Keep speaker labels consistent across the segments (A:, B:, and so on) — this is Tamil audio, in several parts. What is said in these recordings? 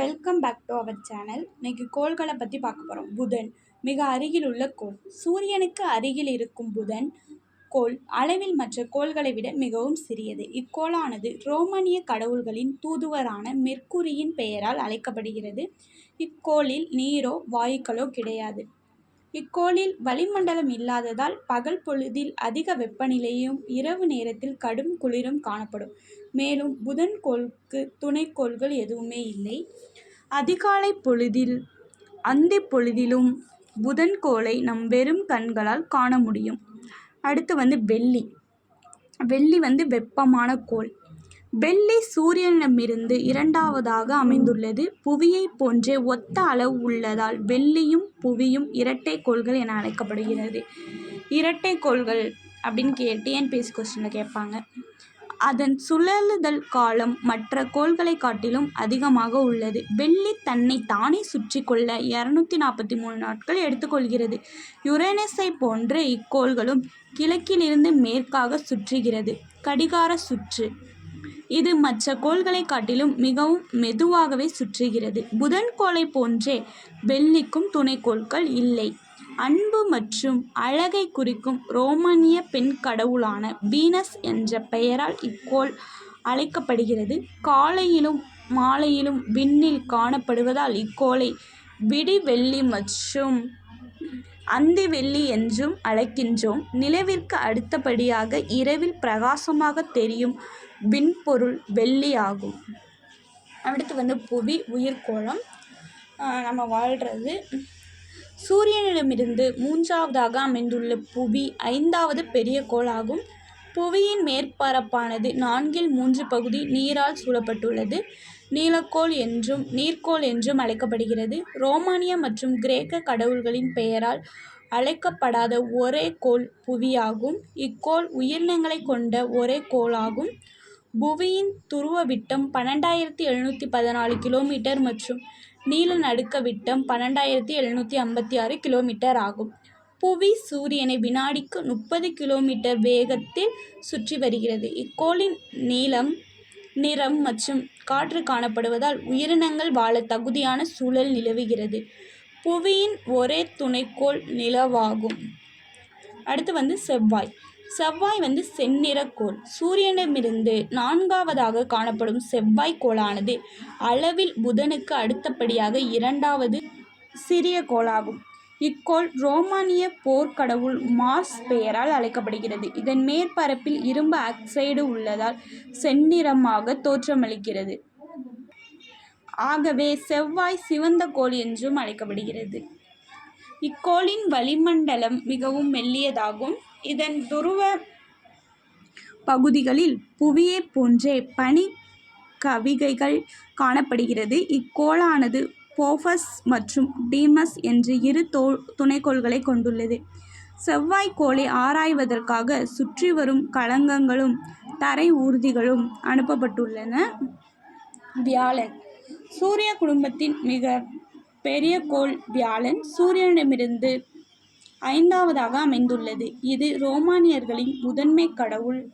A: Welcome back to our channel இன்னைக்கு கோள்களை பற்றி பார்க்க போகிறோம் புதன் மிக அருகில் உள்ள கோள். சூரியனுக்கு அருகில் இருக்கும் புதன் கோள் அளவில் மற்ற கோள்களை விட மிகவும் சிறியது. இக்கோளானது ரோமானிய கடவுள்களின் தூதுவரான மெர்க்குரியின் பெயரால் அழைக்கப்படுகிறது. இக்கோளில் நீரோ வாயுக்களோ கிடையாது. இக்கோளில் வளிமண்டலம் இல்லாததால் பகல் பொழுதில் அதிக வெப்பநிலையும் இரவு நேரத்தில் கடும் குளிரும் காணப்படும். மேலும் புதன் கோளுக்கு துணைக்கோள்கள் எதுவுமே இல்லை. அதிகாலை பொழுதில் அந்தி பொழுதிலும் புதன் கோளை நம் வெறும் கண்களால் காண முடியும். அடுத்து வந்து வெள்ளி. வெள்ளி வந்து வெப்பமான கோள். வெள்ளி சூரியனிடமிருந்து இரண்டாவதாக அமைந்துள்ளது. புவியைப் போன்றே ஒத்த அளவு உள்ளதால் வெள்ளியும் புவியும் இரட்டை கோள்கள் என அழைக்கப்படுகிறது. இரட்டை கோள்கள் அப்படின்னு கே டிஎன்பிஎஸ்சி கொஸ்டினில் கேட்பாங்க? அதன் சுழலுதல் காலம் மற்ற கோள்களை காட்டிலும் அதிகமாக உள்ளது. வெள்ளி தன்னை தானே சுற்றி கொள்ள இரநூத்தி நாற்பத்தி மூணு நாட்கள் எடுத்துக்கொள்கிறது யுரேனஸை போன்று இக்கோள்களும் கிழக்கிலிருந்து மேற்காக சுற்றுகிறது. கடிகார சுற்று இது மற்ற கோள்களை காட்டிலும் மிகவும் மெதுவாகவே சுற்றுகிறது. புதன் கோளை போன்றே வெள்ளிக்கும் துணைக்கோள்கள் இல்லை. அன்பு மற்றும் அழகை குறிக்கும் ரோமானிய பெண் கடவுளான வீனஸ் என்ற பெயரால் இக்கோள் அழைக்கப்படுகிறது. காலையிலும் மாலையிலும் விண்ணில் காணப்படுவதால் இக்கோளை விடிவெள்ளி மற்றும் அந்தி வெள்ளி என்றும் அழைக்கின்றோம். நிலவிற்கு அடுத்தபடியாக இரவில் பிரகாசமாக தெரியும் விண்பொருள் வெள்ளி ஆகும் அடுத்து வந்து புவி உயிர்கோளம் நம்ம வாழ்கிறது சூரியனிடமிருந்து மூன்றாவதாக அமைந்துள்ள புவி ஐந்தாவது பெரிய கோளாகும். புவியின் மேற்பரப்பானது நான்கில் மூன்று பகுதி நீரால் சூழப்பட்டுள்ளது. நீலக்கோள் என்றும் நீர்க்கோள் என்றும் அழைக்கப்படுகிறது. ரோமானிய மற்றும் கிரேக்க கடவுள்களின் பெயரால் அழைக்கப்படாத ஒரே கோள் புவியாகும். இக்கோள் உயிரினங்களை கொண்ட ஒரே கோளாகும். புவியின் துருவ விட்டம் பன்னெண்டாயிரத்தி எழுநூற்றி பதினாலு கிலோமீட்டர் மற்றும் நீல நடுக்க விட்டம் பன்னெண்டாயிரத்தி எழுநூற்றி ஐம்பத்தி ஆறு கிலோமீட்டர் ஆகும். புவி சூரியனை வினாடிக்கு முப்பது கிலோமீட்டர் வேகத்தில் சுற்றி வருகிறது. இக்கோளின் நீளம் நிறம் மற்றும் காற்று காணப்படுவதால் உயிரினங்கள் வாழ தகுதியான சூழல் நிலவுகிறது. புவியின் ஒரே துணைக்கோள் நிலவாகும். அடுத்து வந்து செவ்வாய். செவ்வாய் வந்து செந்நிறக்கோள் சூரியனிடமிருந்து நான்காவதாக காணப்படும் செவ்வாய் கோளானது அளவில் புதனுக்கு அடுத்தபடியாக இரண்டாவது சிறிய கோளாகும். இக்கோள் ரோமானிய போர்க்கடவுள் மார்ஸ் பெயரால் அழைக்கப்படுகிறது. இதன் மேற்பரப்பில் இரும்பு ஆக்சைடு உள்ளதால் செந்நிறமாக தோற்றமளிக்கிறது. ஆகவே செவ்வாய் சிவந்த கோள் என்றும் அழைக்கப்படுகிறது. இக்கோளின் வளிமண்டலம் மிகவும் மெல்லியதாகும். இதன் துருவ பகுதிகளில் புவியைப் போன்றே பனி கவிகைகள் காணப்படுகிறது. இக்கோளானது போஃபஸ் மற்றும் டீமஸ் என்ற இரு தோ துணைக்கோள்களை கொண்டுள்ளது. செவ்வாய் கோளை ஆராய்வதற்காக சுற்றி வரும் களங்கங்களும் தரை ஊர்திகளும் அனுப்பப்பட்டுள்ளன. வியாழன். சூரிய குடும்பத்தின் மிக பெரிய கோள் வியாழன். சூரியனிடமிருந்து ஐந்தாவதாக அமைந்துள்ளது. இது ரோமானியர்களின் முதன்மை கடவுள்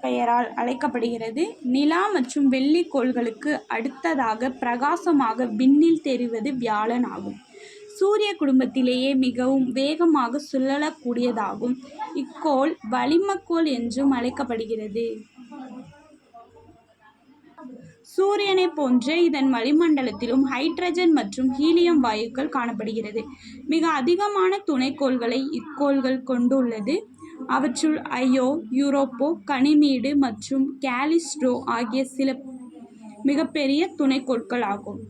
A: பெயரால் அழைக்கப்படுகிறது. நிலா மற்றும் வெள்ளி கோள்களுக்கு அடுத்ததாக பிரகாசமாக விண்ணில் தெரிவது வியாழன் ஆகும். சூரிய குடும்பத்திலேயே மிகவும் வேகமாக சுழலக்கூடியதாகும். இக்கோள் வளிமக்கோள் என்றும் அழைக்கப்படுகிறது. சூரியனை போன்றே இதன் வளிமண்டலத்திலும் ஹைட்ரஜன் மற்றும் ஹீலியம் வாயுக்கள் காணப்படுகிறது. மிக அதிகமான துணைக்கோள்களை இக்கோள்கள் கொண்டுள்ளது. அவற்றுள் ஐயோ யூரோப்போ கனிமீடு மற்றும் கேலிஸ்ட்ரோ ஆகிய சில மிகப்பெரிய துணைக்கோள்கள் ஆகும்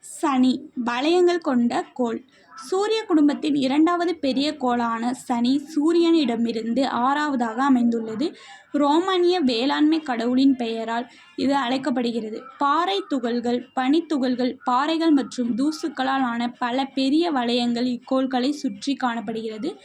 A: சனி வளையங்கள் கொண்ட கோள். சூரிய குடும்பத்தின் இரண்டாவது பெரிய கோளான சனி சூரியனிடமிருந்து ஆறாவதாக அமைந்துள்ளது. ரோமானிய வேளாண்மை கடவுளின் பெயரால் இது அழைக்கப்படுகிறது. பாறை துகள்கள் பனித்துகள்கள் பாறைகள் மற்றும் தூசுக்களால் ஆன பல பெரிய வளையங்கள் இக்கோள்களை சுற்றி காணப்படுகிறது.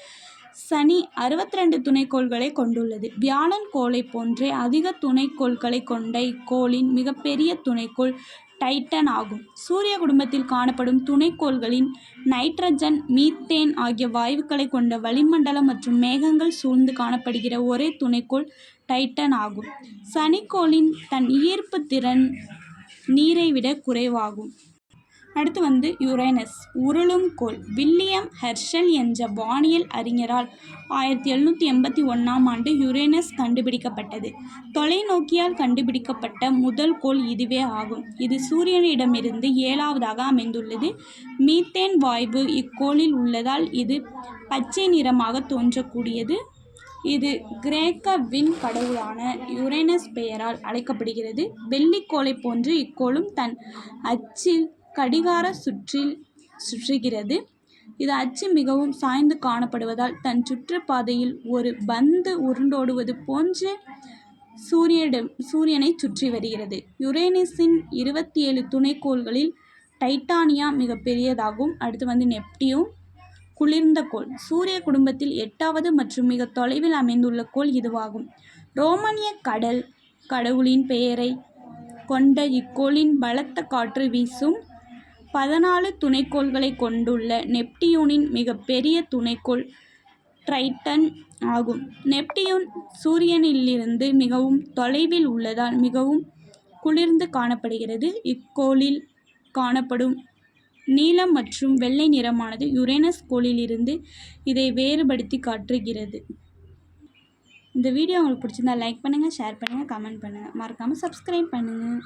A: சனி அறுபத்தி ரெண்டு துணைக்கோள்களை கொண்டுள்ளது. வியாழன் கோளை போன்றே அதிக துணைக்கோள்களை கொண்ட இக்கோளின் மிகப்பெரிய துணைக்கோள் டைட்டன் ஆகும். சூரிய குடும்பத்தில் காணப்படும் துணைக்கோள்களின் நைட்ரஜன் மீத்தேன் ஆகிய வாயுக்களை கொண்ட வளிமண்டலம் மற்றும் மேகங்கள் சூழ்ந்து காணப்படுகிற ஒரே துணைக்கோள் டைட்டன் ஆகும். சனிக்கோளின் தன் ஈர்ப்பு திறன் நீரை விட குறைவாகும். அடுத்து வந்து யுரேனஸ். உருளும் கோள். வில்லியம் ஹெர்ஷல் என்ற வானியல் அறிஞரால் ஆயிரத்தி எழுநூற்றி எண்பத்தி ஒன்றாம் ஆண்டு யுரேனஸ் கண்டுபிடிக்கப்பட்டது. தொலைநோக்கியால் கண்டுபிடிக்கப்பட்ட முதல் கோள் இதுவே ஆகும். இது சூரியனிடமிருந்து ஏழாவதாக அமைந்துள்ளது. மீத்தேன் வாய்வு இக்கோளில் உள்ளதால் இது பச்சை நிறமாக தோன்றக்கூடியது. இது கிரேக்க விண் கடவுளான யுரேனஸ் பெயரால் அழைக்கப்படுகிறது. வெள்ளிக்கோளை போன்று இக்கோளும் தன் அச்சில் கடிகார சுற்றில் சுற்றுகிறது. இது அச்சு மிகவும் சாய்ந்து காணப்படுவதால் தன் சுற்றுப்பாதையில் ஒரு பந்து உருண்டோடுவது போன்று சூரியனிடம் சூரியனை சுற்றி வருகிறது. யுரேனஸின் இருபத்தி ஏழு துணைக்கோள்களில் டைட்டானியா மிக பெரியதாகும். அடுத்து வந்து நெப்டியும் குளிர்ந்த கோள். சூரிய குடும்பத்தில் எட்டாவது மற்றும் மிக தொலைவில் அமைந்துள்ள கோள் இதுவாகும். ரோமானிய கடல் கடவுளின் பெயரை கொண்ட இக்கோளின் பலத்த காற்று வீசும் பதினாலு துணைக்கோள்களை கொண்டுள்ள நெப்டியூனின் மிகப்பெரிய துணைக்கோள் ட்ரைட்டன் ஆகும். நெப்டியூன் சூரியனிலிருந்து மிகவும் தொலைவில் உள்ளதால் மிகவும் குளிர்ந்து காணப்படுகிறது. இக்கோளில் காணப்படும் நீலம் மற்றும் வெள்ளை நிறமானது யுரேனஸ் கோளிலிருந்து இதை வேறுபடுத்தி காட்டுகிறது. இந்த வீடியோ உங்களுக்கு பிடிச்சிருந்தா லைக் பண்ணுங்கள் ஷேர் பண்ணுங்கள் கமெண்ட் பண்ணுங்கள் மறக்காமல் சப்ஸ்கிரைப் பண்ணுங்கள்